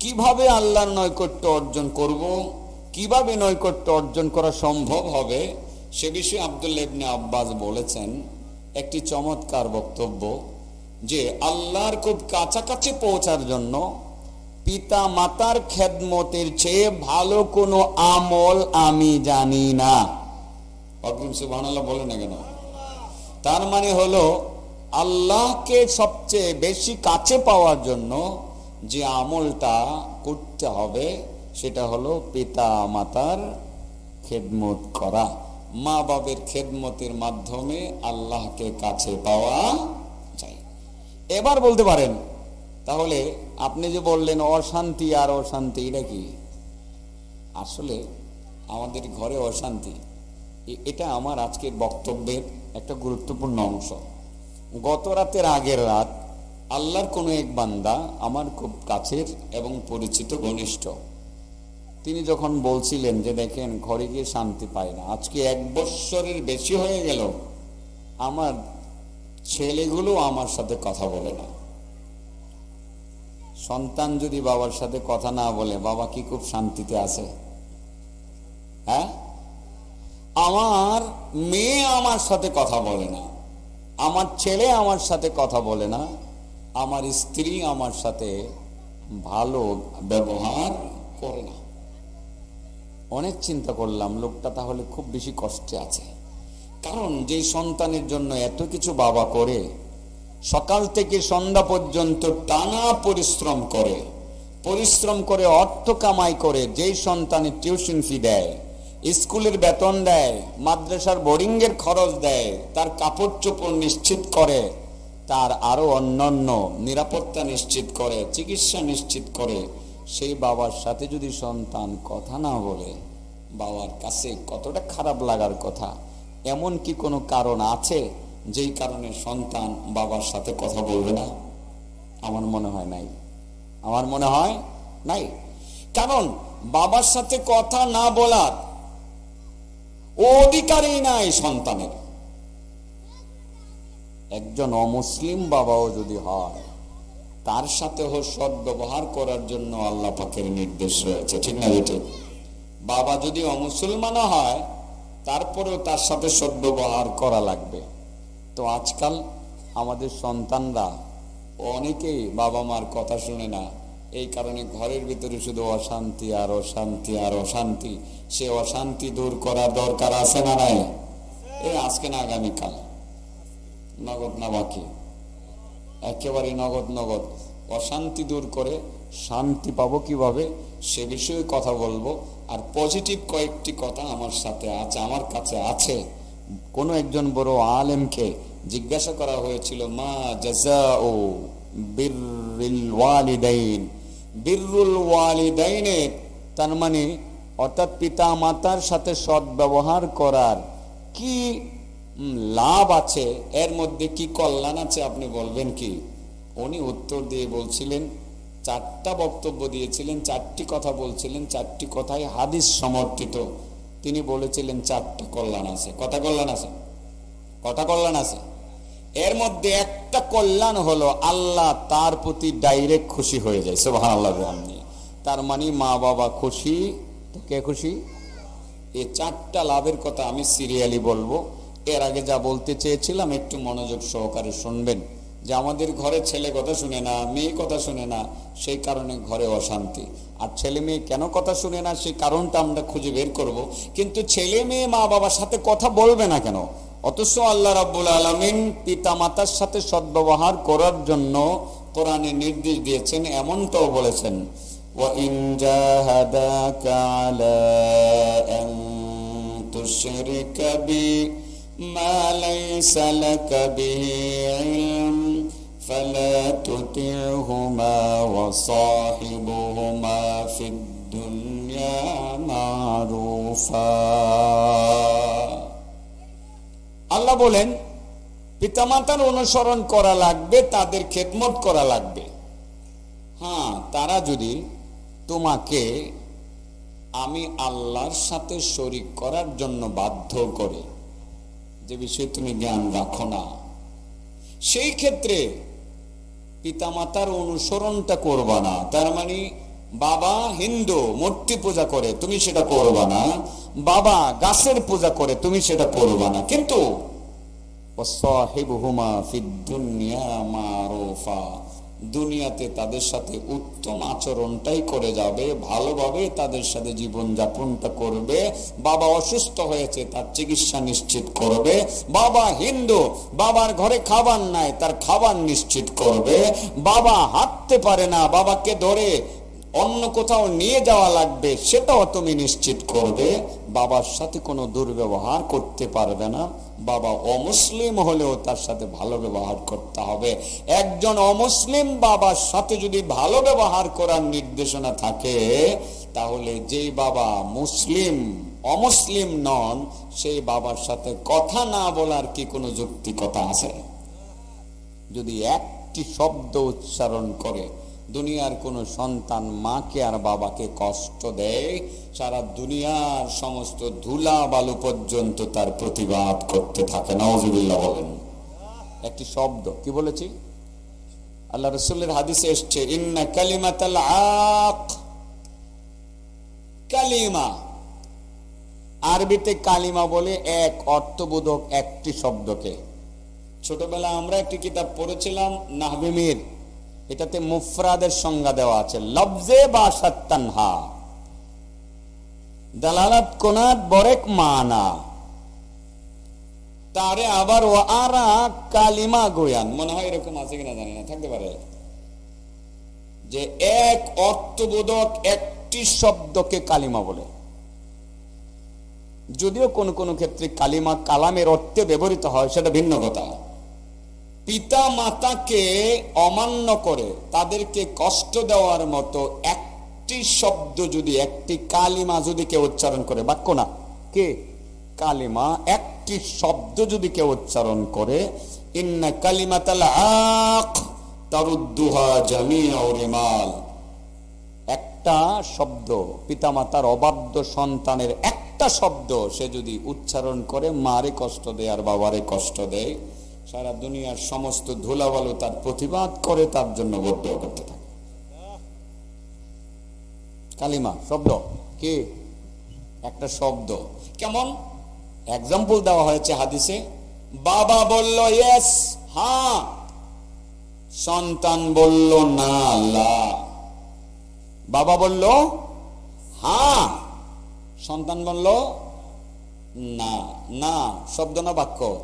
কীভাবে আল্লাহর নৈকট্য অর্জন করব? কীভাবে নৈকট্য অর্জন করা সম্ভব হবে? সে বিষয়ে আব্দুল্লাহ ইবনে আব্বাস বলেছেন, একটি চমৎকার বক্তব্য যে, আল্লাহর খুব কাছাকাছি পৌঁছার জন্য পিতা মাতার খেদমতের চেয়ে ভালো কোনো আমল আমি জানি না। বলে না কেন? তার মানে হলো, আল্লাহকে সবচেয়ে বেশি কাছে পাওয়ার জন্য যে আমলটা করতে হবে, সেটা হলো পিতা মাতার খেদমত করা। মা বাবের খেদমতের মাধ্যমে আল্লাহকে কাছে পাওয়া যায়। এবার বলতে পারেন, তাহলে আপনি যে বললেন অশান্তি আর অশান্তি, এটা কি? আসলে আমাদের ঘরে অশান্তি এটা আমার আজকের বক্তব্যের একটা গুরুত্বপূর্ণ অংশ। গত রাতের আগের রাত আল্লাহর কোনো এক বান্দা আমার খুব কাছের এবং পরিচিত ঘনিষ্ঠ। তিনি যখন বলছিলেন যে দেখেন, ঘরে গিয়ে শান্তি পায় না, আজকে এক বৎসরের বেশি হয়ে গেল, আমার ছেলেগুলো আমার সাথে কথা বলে না। সন্তান যদি বাবার সাথে কথা না বলে, বাবা কি খুব শান্তিতে আছে? হ্যাঁ? আমার মেয়ে আমার সাথে কথা বলে না, আমার ছেলে আমার সাথে কথা বলে না আমার স্ত্রী আমার সাথে ভালো ব্যবহার করে না। অনেক চিন্তা করলাম, লোকটা তাহলে খুব বেশি কষ্টে আছে। কারণ যে সন্তানের জন্য এত কিছু বাবা করে, সকাল থেকে সন্ধ্যা পর্যন্ত টানা পরিশ্রম করে পরিশ্রম করে অর্থ কামাই করে, যেই সন্তানের টিউশন ফি দেয়, স্কুলের বেতন দেয়, মাদ্রাসার বোর্ডিং এর খরচ দেয়, তার কাপড় চোপড় নিশ্চিত করে তার আরও অন্যান্য নিরাপত্তা নিশ্চিত করে, চিকিৎসা নিশ্চিত করে, সেই বাবার সাথে যদি সন্তান কথা না বলে, বাবার কাছে কতটা খারাপ লাগার কথা, এমন কি কোনো কারণ আছে যেই কারণে সন্তান বাবার সাথে কথা বলবে না? আমার মনে হয় নাই। আমার মনে হয় নাই। কারণ বাবার সাথে কথা না বলার অধিকারই নাই সন্তানের। একজন অমুসলিম বাবাও যদি হয়, তার সাথে সৎ ব্যবহার করার জন্য আল্লাহ পাকের নির্দেশ রয়েছে, ঠিক না ঠিক বাবা যদি অমুসলমানও হয়, তারপরেও তার সাথে সৎ ব্যবহার করা লাগবে। তো আজকাল আমাদের সন্তানরা অনেকেই বাবা মার কথা শুনে না। এই কারণে ঘরের ভিতরে শুধু অশান্তি আর অশান্তি আর অশান্তি, সে অশান্তি দূর করার দরকার আছে না নাই? এই আজকে না আগামীকাল। নগদ না বাকি। একেবারে নগদ নগদ। অশান্তি দূর করে শান্তি পাবো কীভাবে? সে বিষয়ে কথা বলব। আর পজিটিভ কয়েকটি কথা আমার সাথে আছে, আমার কাছে আছে। কোনো একজন বড় আলেমকে জিজ্ঞাসা করা হয়েছিল, মা জাজা ও বিরুল ওয়ালিদাইন? বিরুল ওয়ালিদাইনের তার মানে অর্থাৎ পিতা মাতার সাথে সৎ ব্যবহার করার কি লাভ আছে, এর মধ্যে কি কল্যাণ আছে আপনি বলবেন কি? উনি উত্তর দিয়ে বলছিলেন, চারটা বক্তব্য দিয়েছিলেন, চারটি কথা বলছিলেন, চারটি কথাই হাদিস সমর্থিত। তিনি বলেছিলেন, চারটা কল্যাণ আছে। কথা কল্যাণ আছে? কথা কল্যাণ আছে? এর মধ্যে একটা কল্যাণ হলো, আল্লাহ তার প্রতি ডাইরেক্ট খুশি হয়ে যায়। সোহান আল্লাহ তার মানে মা বাবা খুশি কে খুশি? এই চারটা লাভের কথা আমি সিরিয়ালি বলব। এর আগে যা বলতে চেয়েছিলাম একটু মনোযোগ সহকারে শুনবেন যে আমাদের ঘরে ছেলে কথা শুনে না মেয়ে কথা শুনে না সেই কারণে ঘরে অশান্তি আর ছেলে মেয়ে কেন কথা শুনে না সেই কারণটা আমরা খুঁজে বের করব কিন্তু ছেলে মেয়ে মা বাবার সাথে কথা বলবে না কেন অথচ আল্লাহ রাব্বুল আলমিন পিতা মাতার সাথে সদ্ব্যবহার করার জন্য কোরআনে নির্দেশ দিয়েছেন এমনটাও বলেছেন وإن جاهداك على أن تشرك بي ما ليس لك به علم فلا تطعهما وصاحبهما في الدنيا معروفا আল্লাহ বলেন পিতামাতার অনুসরণ করা লাগবে তাদের খেদমত করা লাগবে হ্যাঁ তারা যদি তোমাকে আমি আল্লাহর সাথে শরিক করার জন্য বাধ্য করে যে বিষয়ে তুমি জ্ঞান রাখো না। সেই ক্ষেত্রে পিতামাতার অনুসরণটা করবা না। তার মানে বাবা হিন্দু, মূর্তি পূজা করে, তুমি সেটা করবা না। বাবা গাছের পূজা করে, তুমি সেটা করবা না। কিন্তু দুনিয়াতে তাদের সাথে উত্তম আচরণটাই করে যাবে, ভালোভাবে তাদের সাথে জীবন যাপনটা করবে। বাবা অসুস্থ হয়েছে, তার চিকিৎসা নিশ্চিত করবে। বাবা হিন্দু, বাবার ঘরে খাবার নাই, তার খাবার নিশ্চিত করবে। বাবা হাঁটতে পারে না, বাবাকে ধরে অন্য কোথাও নিয়ে যাওয়া লাগবে, সেটাও তুমি নিশ্চিত করবে। বাবার সাথে কোনো দুর্ব্যবহার করতে পারবে না। বাবা অমুসলিম হলেও তার সাথে ভালো ব্যবহার করতে হবে। একজন অমুসলিম বাবার সাথে যদি ভালো ব্যবহার করার নির্দেশনা থাকে, তাহলে যেই বাবা মুসলিম, অমুসলিম নন, সেই বাবার সাথে কথা না বলার কি কোনো যুক্তিকতা আছে? যদি একটি শব্দ উচ্চারণ করে দুনিয়ার কোনো সন্তান মাকে আর বাবাকে কষ্ট দেয়, সারা দুনিয়ার সমস্ত ধুলা বালু পর্যন্ত তার প্রতিবাদ করতে থাকে। নওয়াজুবিল্লাহ বলেন। একটি শব্দ, কি বলেছি? আল্লাহ রসুল্লের হাদিসে এসছে, ইন্না কালিমাতাল আক কালিমা। আরবিতে কালিমা বলে এক, অর্থবোধক একটি শব্দকে। ছোটবেলা আমরা একটি কিতাব পড়েছিলাম নাহবিমির এটাতে মুফরাদের সংজ্ঞা দেওয়া আছে, লবজে বা সত্তানহা। দালালাত কোনাত বরেক মানা। তারে আবার ও আরা কালিমা গোয়ান। মনে হয় এরকম আছে কিনা জানি না, থাকতে পারে। যে এক অর্থবোধক একটি শব্দকে কালিমা বলে। যদিও কোন কোন ক্ষেত্রে কালিমা কালামের অর্থে ব্যবহৃত হয়, সেটা ভিন্ন কথা। পিতা মাতাকে অমান্য করে তাদেরকে কষ্ট দেওয়ার মতো একটি শব্দ যদি, একটি কালিমা যদি কেউ উচ্চারণ করে, বাক্য না, কে? কালিমা, একটি শব্দ যদি কেউ উচ্চারণ করে, ইন্না কালিমাতাল আক তারুদ্দুহা জামিয়া রিমাল। একটা শব্দ, পিতামাতার অবাধ্য সন্তানের একটা শব্দ, সে যদি উচ্চারণ করে, মারে কষ্ট দেয় আর বাবারে কষ্ট দেয় সারা দুনিয়ার সমস্ত ধুলাবালু তার প্রতিবাদ করে, তার জন্য বদ্ধ করতে থাকে। কালিমা, শব্দ। কি? একটা শব্দ। কেমন? এক্সাম্পল দেওয়া হয়েছে হাদিসে। বাবা বলল ইয়েস হ্যাঁ। সন্তান বলল, না, আল্লাহ। বাবা বলল হ্যাঁ। সন্তান বলল, না। না, শব্দ না বাক্য।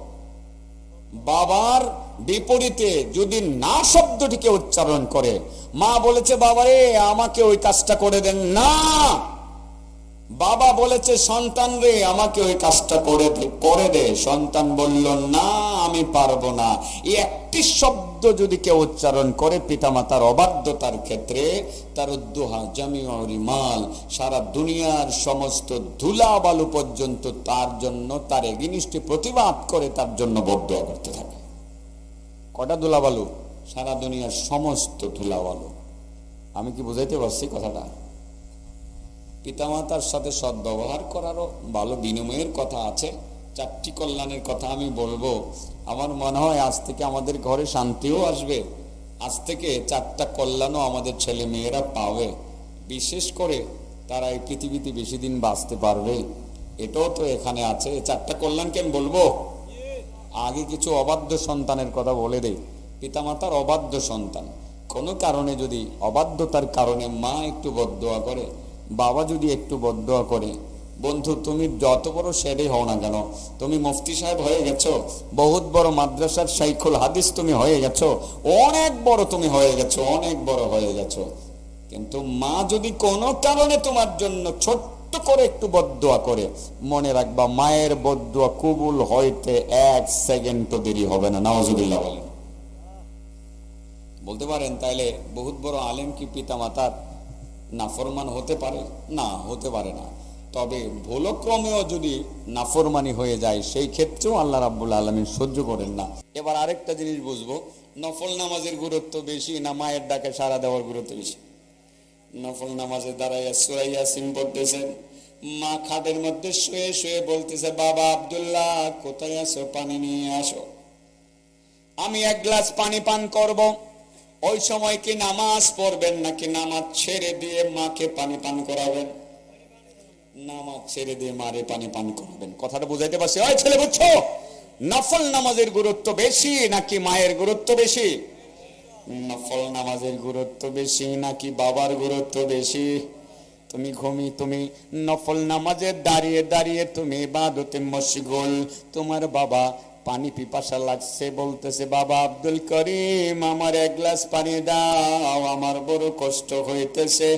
বাবার বিপরীতে যদি না শব্দটিকে উচ্চারণ করে, মা বলেছে, বাবারে, আমাকে ওই কাজটা করে দেন না। বাবা বলেছে, সন্তান রে, আমাকে ওই কাজটা করে দে করে দে। সন্তান বলল, না, আমি পারব না। এই একটি শব্দ যদি কেউ উচ্চারণ করে, পিতামাতার অবাধ্যতার ক্ষেত্রে তার উদ্দোহা জামিউরি মাল সারা দুনিয়ার সমস্ত ধুলা বালু পর্যন্ত তার জন্য, তার এগিনিষ্ঠে প্রতিবাদ করে তার জন্য বদয়া করতে থাকে। কটা ধুলাবালু? সারা দুনিয়ার সমস্ত ধুলাবালু। আমি কি বুঝাইতে পারছি কথাটা? পিতামাতার সাথে সদ্ব্যবহার করারও ভালো বিনিময়ের কথা আছে। চারটি কল্যাণের কথা আমি বলব। আমার মনে হয় আজ থেকে আমাদের ঘরে শান্তিও আসবে। আজ থেকে চারটা কল্যাণও আমাদের ছেলে মেয়েরা পাবে। বিশেষ করে তারা এই পৃথিবীতে বেশি দিন বাঁচতে পারবে। এটাও তো এখানে আছে। চারটা কল্যাণ কেন বলব? আগে কিছু অবাধ্য সন্তানের কথা বলে দেই। পিতামাতার অবাধ্য সন্তান। কোনো কারণে যদি অবাধ্যতার কারণে মা একটু বদোয়া করে, বাবা যদি একটু বদোয়া করে বন্ধু, তুমি যত বড় শেরে হও না কেন, তুমি মুফতি সাহেব হয়ে গেছো, বহুত বড় মাদ্রাসার শাইখুল হাদিস তুমি হয়ে গেছো, অনেক বড় তুমি হয়ে গেছো, অনেক বড় হয়ে গেছো। কিন্তু মা যদি কোনো কারণে তোমার জন্য ছোট্ট করে একটু বদোয়া করে, মনে রাখবা মায়ের বদোয়া কবুল হইতে এক সেকেন্ডও দেরি হবে না নওয়াজুবিল্লাহ বলেন। বলতে পারেন তাইলে বহুত বড় আলেম কি পিতা মাতার নাফরমান হতে পারে? না, হতে পারে না। তবে ভুলক্রমেও যদি নাফরমানি হয়ে যায়, সেই ক্ষেত্রেও আল্লাহ রাব্বুল আলমিন সহ্য করেন না। এবার আরেকটা জিনিস বুঝব, নফল নামাজের গুরুত্ব বেশি না মায়ের ডাকে সারা দেওয়ার গুরুত্ব বেশি? নফল নামাজের দাঁড়াইয়া সুরাইয়া সিম পড়তেছেন, মা খাদের মধ্যে শুয়ে শুয়ে বলতেছে, বাবা আব্দুল্লাহ, কোথায় আসো পানি নিয়ে আসো। আমি এক গ্লাস পানি পান করব। ওই সময় কি নামাজ পড়বেন নাকি নামাজ ছেড়ে দিয়ে মাকে পানি পান করাবেন? নামাজ ছেড়ে দিয়ে মারে পানি পান করবেন। কথাটা বুঝাইতে পারছি? ওই ছেলে বুঝছ? নফল নামাজের গুরুত্ব বেশি নাকি মায়ের গুরুত্ব বেশি? নফল নামাজের গুরুত্ব বেশি নাকি বাবার গুরুত্ব বেশি? তুমি ঘুমি, তুমি নফল নামাজে দাঁড়িয়ে দাঁড়িয়ে তুমি বাদতে মশগুল। তোমার বাবা পানি পিপাসা লাগছে বলতেছে, বাবা আব্দুল করিম, আমার এক গ্লাস পানি দাও, আমার বড় কষ্ট হইতেছে।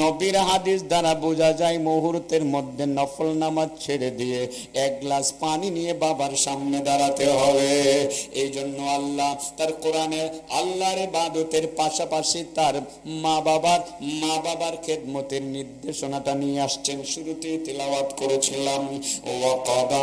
নবীর হাদিস দ্বারা বোঝা যায়, মুহূর্তের মধ্যে নফল নামাজ ছেড়ে দিয়ে এক গ্লাস পানি নিয়ে বাবার সামনে দাঁড়াতে হবে। এই জন্য আল্লাহ তার কোরআনে আল্লাহর বাদতের পাশাপাশি তার মা বাবার মা বাবার খেদমতের নির্দেশনাটা নিয়ে আসছেন। শুরুতেই তেলাওয়াত করেছিলাম ওয়াকাদা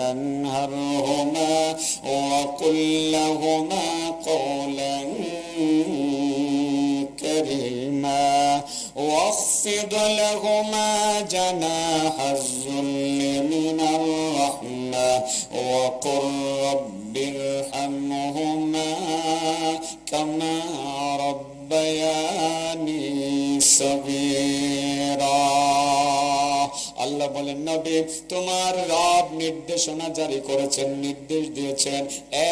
تنهرهما وقل لهما قولا كريما واخفض لهما جناح الذل من الرحمة وقل নির্দেশনা জারি করেছেন, নির্দেশ দিয়েছেন,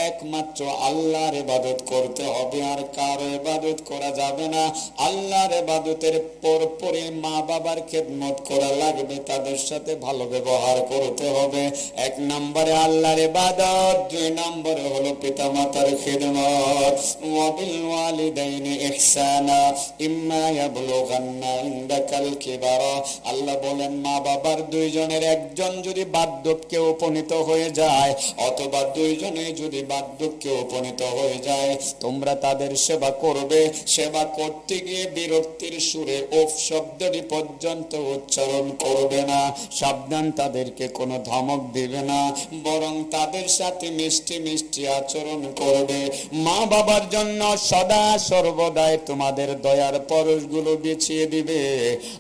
একমাত্র আল্লাহর ইবাদত করতে হবে। আর কারও ইবাদত করা যাবে না। আল্লাহর ইবাদতের পর পরে মা বাবার খেদমত করা লাগবে। তাদের সাথে ভালো ব্যবহার করতে হবে। এক নম্বরে আল্লাহর ইবাদত, দুই নম্বরে হলো পিতা মাতার খেদমত। ওয়াবিল ওয়ালিদাইনি ইহসানা, ইম্মা ইয়াবলুগান্না ইনদাকাল কিবারা। আল্লাহ বলেন মা বাবার দুইজনের একজন যদি বার্ধক্যে উপনীত হয়ে যায়। অথবা দুইজনে যদি বার্ধক্যে উপনীত হয়ে যায়, তোমরা তাদের সেবা করবে। সেবা করতে গিয়ে বিরক্তির সুরে ওফ শব্দটি পর্যন্ত উচ্চারণ করবে না। সাবধান, তাদেরকে কোনো ধমক দিবে না। বরং তাদের সাথে মিষ্টি মিষ্টি আচরণ করবে। মা বাবার জন্য সদা সর্বদাই তোমাদের দয়ার পরশগুলো বিছিয়ে দিবে।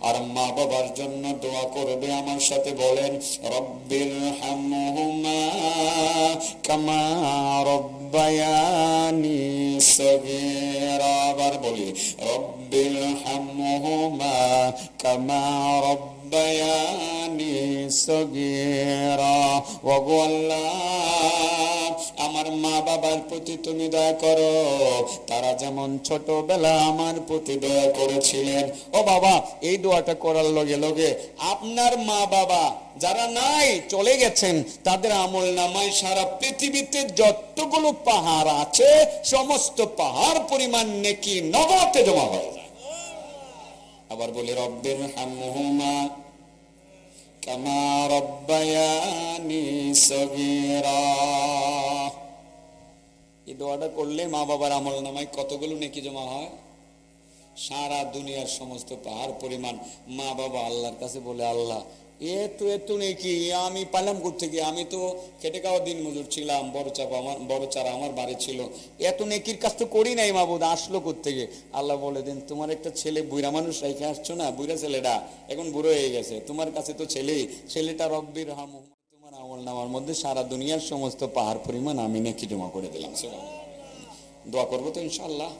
আর মা বাবার জন্য দোয়া করবে আমার সাথে বলেন রব্বির হামহুমা কামা রব্বায়ানি সগীরা আবার বলি রব্বির হামহুমা কামা রব্বায়ানি সগীরা ওগো আল্লাহ আমার মা বাবার প্রতি তুমি দয়া করো। তারা যেমন ছোটবেলা আমার প্রতি দয়া করেছিলেন। ও বাবা, এই দোয়াটা করার লগে লগে আপনার মা বাবা যারা নাই, চলে গেছেন, তাদের আমল নামায় সারা পৃথিবীতে যতগুলো পাহাড় আছে, সমস্ত পাহাড় পরিমাণ নেকি নগদে জমা হয়ে যায়। আবার বলি, রব্বের হামহুমা কামা রব্বায়ানি সগীরা। এই দোয়াটা করলে মা বাবার আমল নামায় কতগুলো নেকি জমা হয়? সারা দুনিয়ার সমস্ত পাহাড় পরিমাণ মা বাবা আল্লাহর কাছে বলে, আল্লাহ এত এত নেকি, আমি পালাম থেকে আমি তো খেটে খাওয়া দিন মজুর ছিলাম, বড় চাপ আমার, বড় চারা আমার বাড়ি ছিল। এত নেকির কাজ তো করি নাই মাবুদ, আসলো থেকে আল্লাহ বলে, দেন তোমার একটা ছেলে বুড়া মানুষ রেখে আসছো না? বুড়া ছেলেটা এখন বুড়ো হয়ে গেছে। তোমার কাছে তো ছেলেই, ছেলেটা রব্বির হাম আমল নামার মধ্যে সারা দুনিয়ার সমস্ত পাহাড় পরিমাণ আমি নেকি জমা করে দিলাম দোয়া করব তো ইনশাল্লাহ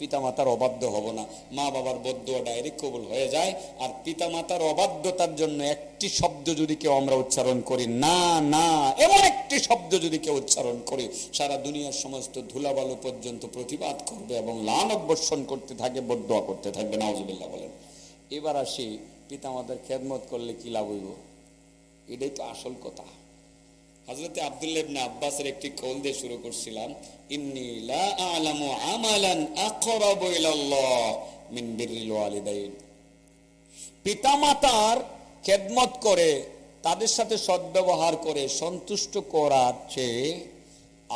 পিতা মাতার অবাধ্য হব না। মা বাবার বদ্ধ ডাইরেক্ট কবুল হয়ে যায়, আর পিতা মাতার অবাধ্যতার জন্য একটি শব্দ যদি কেউ আমরা উচ্চারণ করি, না না, এমন একটি শব্দ যদি কেউ উচ্চারণ করি, সারা দুনিয়ার সমস্ত ধুলাবালু পর্যন্ত প্রতিবাদ করবে এবং লান অবর্ষণ করতে থাকে বদোয়া করতে থাকবে, নাউজুবিল্লাহ বলেন। এবার আসি পিতা মাতার খেদমত করলে কি লাভ হইব? এটাই তো আসল কথা। হজরতে আব্দুল্লাহ ইবনে আব্বাসের একটি কৌল দিয়ে শুরু করছিলাম, ইন্নী লা আ'লামু আমালান আকরাবু ইলাল্লাহ মিন বিররিল ওয়ালিদাইন। পিতামাতার খেদমত করে, তাদের সাথে সদ্ব্যবহার করে, সন্তুষ্ট করার চেয়ে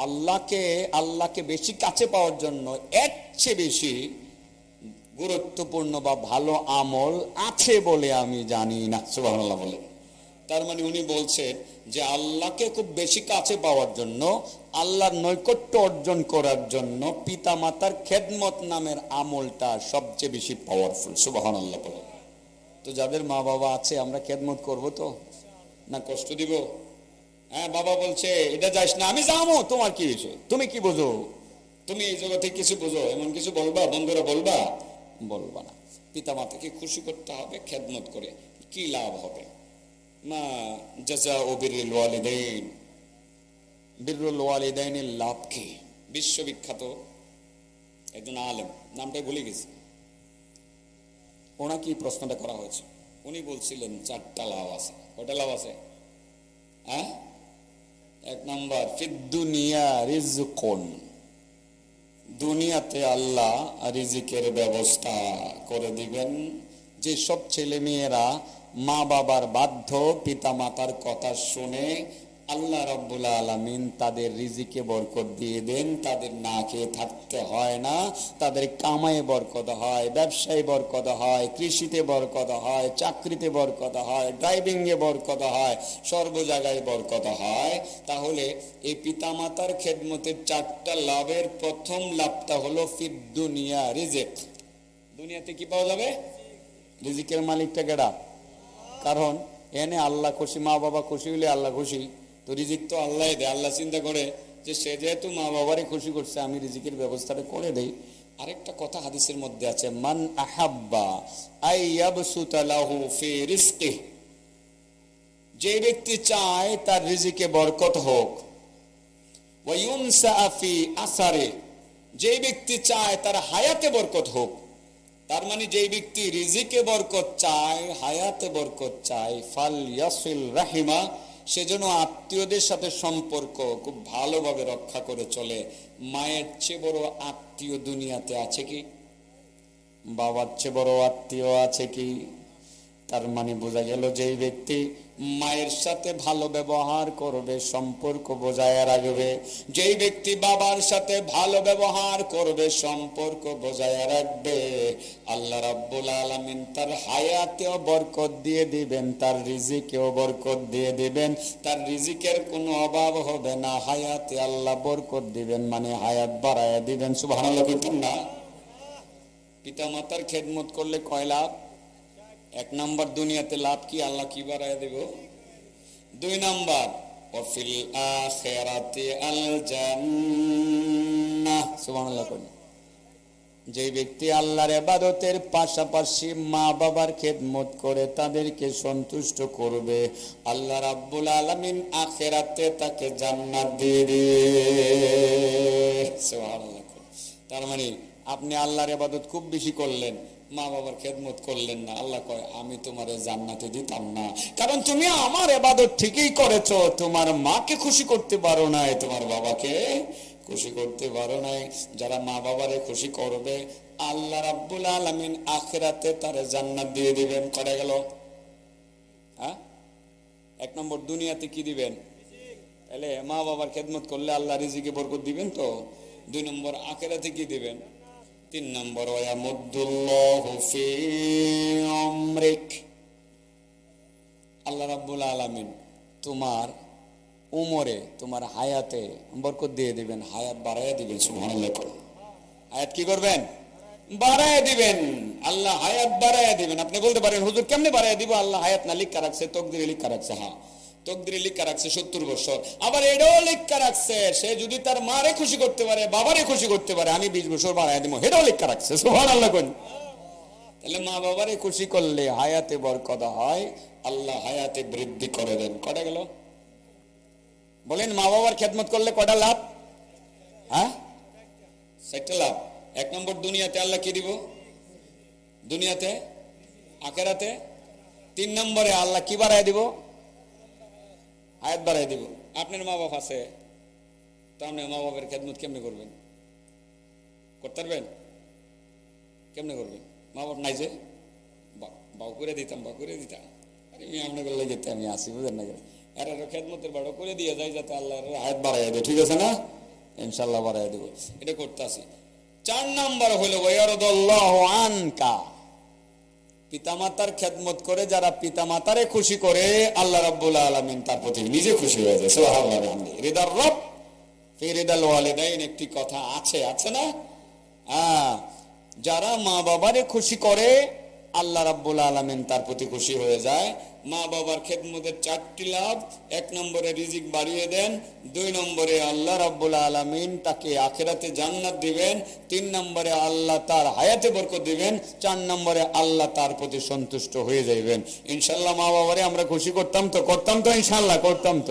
আল্লাহকে আল্লাহকে বেশি কাছে পাওয়ার জন্য এর চেয়ে বেশি গুরুত্বপূর্ণ বা ভালো আমল আছে বলে আমি জানি না। সুবহানাল্লাহ বলে। তার মানে উনি বলছেন যে আল্লাহকে খুব বেশি কাছে পাওয়ার জন্য, আল্লাহর নৈকট্য অর্জন করার জন্য পিতা মাতার খেদমত নামের আমলটা সবচেয়ে বেশি পাওয়ারফুল সুবহানাল্লাহ বলে তো যাদের মা বাবা আছে, আমরা খেদমত করব তো? না কষ্ট দিব? হ্যাঁ বাবা বলছে, এটা যাইস না, আমি যাব, তোমার কি হয়েছে? তুমি কি বোঝো? তুমি এই জগতে কিছু বোঝো? এমন কিছু বলবা? বন্ধুরা বলবা? বলবা না। পিতা মাতাকে খুশি করতে হবে, খেদমত করে, কি লাভ হবে? না কি বিশ্ববিখ্যাত একজন আলেম। নামটাই ভুলে গেছি। ওনাকে প্রশ্নটা করা হয়েছে। উনি বলছিলেন, চারটা লাভ আছে। কয়টা লাভ আছে? হ্যাঁ? এক নম্বর ফিদ্দুনিয়া রিজকুন দুনিয়াতে আল্লাহ রিজিকের ব্যবস্থা করে দিবেন। যে সব ছেলে মেয়েরা মা বাবার বাধ্য পিতা মাতার কথা শুনে আল্লাহ রাব্বুল আলামিন তাদের রিজিকে বরকত দিয়ে দেন। তাদের না খেয়ে থাকতে হয় না। তাদের কামায়ে বরকত হয়, ব্যবসায় বরকত হয়, কৃষিতে বরকত হয়, চাকরিতে বরকত হয়, ড্রাইভিংয়ে বরকত হয় সর্ব জায়গায় বরকত হয়। তাহলে এই পিতামাতার খেদমতের চারটা লাভের প্রথম লাভটা হলো ফিদ দুনিয়া রিজেক। দুনিয়াতে কি পাওয়া যাবে? রিজিকের মালিকটা কেডা? কারণ, এনে আল্লাহ খুশি, মা বাবা খুশি হলে আল্লাহ খুশি। তো রিজিক তো আল্লাহ দেয়। আল্লাহ চিন্তা করে যে সে যেহেতু মা বাবারই খুশি করছে, আমি রিজিকের ব্যবস্থাটা করে দেই। আরেকটা কথা হাদিসের মধ্যে আছে, মান আহাব্বা আইয়াবসুতা লাহু ফি রিজকি যে ব্যক্তি চায় তার রিজিকে বরকত হোক। ওয়ায়ুনসা ফি আসারে যে ব্যক্তি চায় তার হায়াতে বরকত হোক। তার মানে যেই ব্যক্তি রিজিকে বরকত চায়, হায়াতে বরকত চায়, ফাল ইয়াসিল রাহিমা সেজন্য আত্মীয়দের সাথে সম্পর্ক খুব ভালোভাবে রক্ষা করে চলে। মায়ের চেয়ে বড় আত্মীয় দুনিয়াতে আছে কি? বাবার চেয়ে বড় আত্মীয় আছে কি? তার মানে বোঝা গেল যেই ব্যক্তি মায়ের সাথে ভালো ব্যবহার করবে, সম্পর্ক বজায় রাখবে। যেই ব্যক্তি বাবার সাথে ভালো ব্যবহার করবে, সম্পর্ক বজায় রাখবে। আল্লাহ রাব্বুল আলামিন তার হায়াতেও বরকত দিয়ে দিবেন, তার রিজিকেও বরকত দিয়ে দিবেন। তার রিজিকের কোনো অভাব হবে না। হায়াতে আল্লাহ বরকত দিবেন মানে হায়াত বাড়ায় দিবেন। সুবহানাল্লাহ না? পিতা মাতার খেদমত করলে কয় লাভ? এক নাম্বার দুনিয়াতে লাভ কি? আল্লাহ কি বাড়ায় দেব? দুই নাম্বার, ওয়াফিল আখিরাতি আল জান্নাহ সুবহানাল্লাহ যে ব্যক্তি আল্লাহর ইবাদতের পাশাপাশি মা বাবার খেদমত করে তাদেরকে সন্তুষ্ট করবে, আল্লাহ রাব্বুল আলামিন আখেরাতে তাকে জান্নাত দিয়ে দিবে। সুবহানাল্লাহ তার মানে আপনি আল্লাহর ইবাদত খুব বেশি করলেন মা বাবার খেদমত করলেন না। আল্লাহ কয়, আমি তোমার জান্নাতে দিতাম না। কারণ তুমি আমার এবাদত ঠিকই করেছ। তোমার মাকে খুশি করতে পারো নাই, তোমার বাবাকে খুশি করতে পারো নাই। যারা মা বাবারে খুশি করবে, আল্লাহ রাব্বুল আলামিন আখিরাতে তারে জান্নাত দিয়ে দিবেন। করে গেল? হ্যাঁ? এক নম্বর, দুনিয়াতে কি দিবেন? তাহলে মা বাবার খেদমত করলে আল্লাহ রিজিকে বরকত দিবেন তো? দুই নম্বর, আখেরাতে কি দিবেন? তিন নম্বর আল্লাহ রাব্বুল আলামিন তোমার উমরে, তোমার হায়াতে বরকত দিয়ে দিবেন, হায়াত বাড়াইয়া দিবেন, সুবহানাল্লাহ হায়াত কি করবেন? বাড়ায় দিবেন। আল্লাহ হায়াত বাড়ায় দিবেন। আপনি বলতে পারেন, হুজুর কেমনে বাড়ায় দিব? আল্লাহ হায়াত না লিখা রাখছে, তকদিরে লিখা রাখছে হ্যাঁ। তকদিরে লিখা রাখছে সত্তর বছর। আবার এটাও লিখা রাখছে, সে যদি তার মারে খুশি করতে পারে, বাবারে খুশি করতে পারে, আমি বিশ বছর বাড়ায় দিব। এটাও লিখা রাখছে সোহান আল্লাহ তাহলে মা বাবারে খুশি করলে হায়াতে বরকত হয়, আল্লাহ হায়াতে বৃদ্ধি করে দেন। কটা গেল? বলেন, মা বাবার খেদমত করলে কটা লাভ? হ্যাঁ? সেটা লাভ। এক নম্বর, দুনিয়াতে আল্লাহ কি দিব? দুনিয়াতে? আখেরাতে? তিন নম্বরে আল্লাহ কি বাড়ায় দিব? আয়াত বাড়াই দিব। আপনার মা বাপ আছে, তো আপনি মা বাবার খেদমত কেমনে করবেন? করতে পারবেন? কেমনে করবেন? মা বাপ নাই যে? বাউ করে দিতাম বা করে দিতাম। আরে আমি আপনার লেগে যেতে আমি আসি বুঝেন না আর আরও খেদমতের বাড়ো করে দিয়ে যাই যাতে আল্লাহ হায়াত বাড়াই দেয়, ঠিক আছে না? ইনশাল্লাহ বাড়াই দেবো। এটা করতেছি চার নাম্বার হলো আনকা। পিতামাতার খেদমত করে, যারা পিতামাতারে খুশি করে, আল্লাহ রাব্বুল আলামিন তার প্রতি নিজে খুশি হয়ে যায়। সুবহানাল্লাহ রব ফি রিদাল একটি কথা আছে আছে না? হ্যাঁ যারা মা বাবারে খুশি করে, আল্লাহ রাব্বুল আলামিন তার প্রতি খুশি হয়ে যায়। মা বাবার খেদমতের চারটি লাভ, এক নম্বরে রিজিক বাড়িয়ে দেন, দুই নম্বরে আল্লাহ রাব্বুল আলমিন তাকে আখেরাতে জান্নাত দিবেন, তিন নম্বরে আল্লাহ তার হায়াতে বরকত দিবেন, চার নম্বরে আল্লাহ তার প্রতি সন্তুষ্ট হয়ে যাইবেন। ইনশাল্লাহ মা বাবারে আমরা খুশি করতাম তো করতাম তো ইনশাল্লাহ, করতাম তো।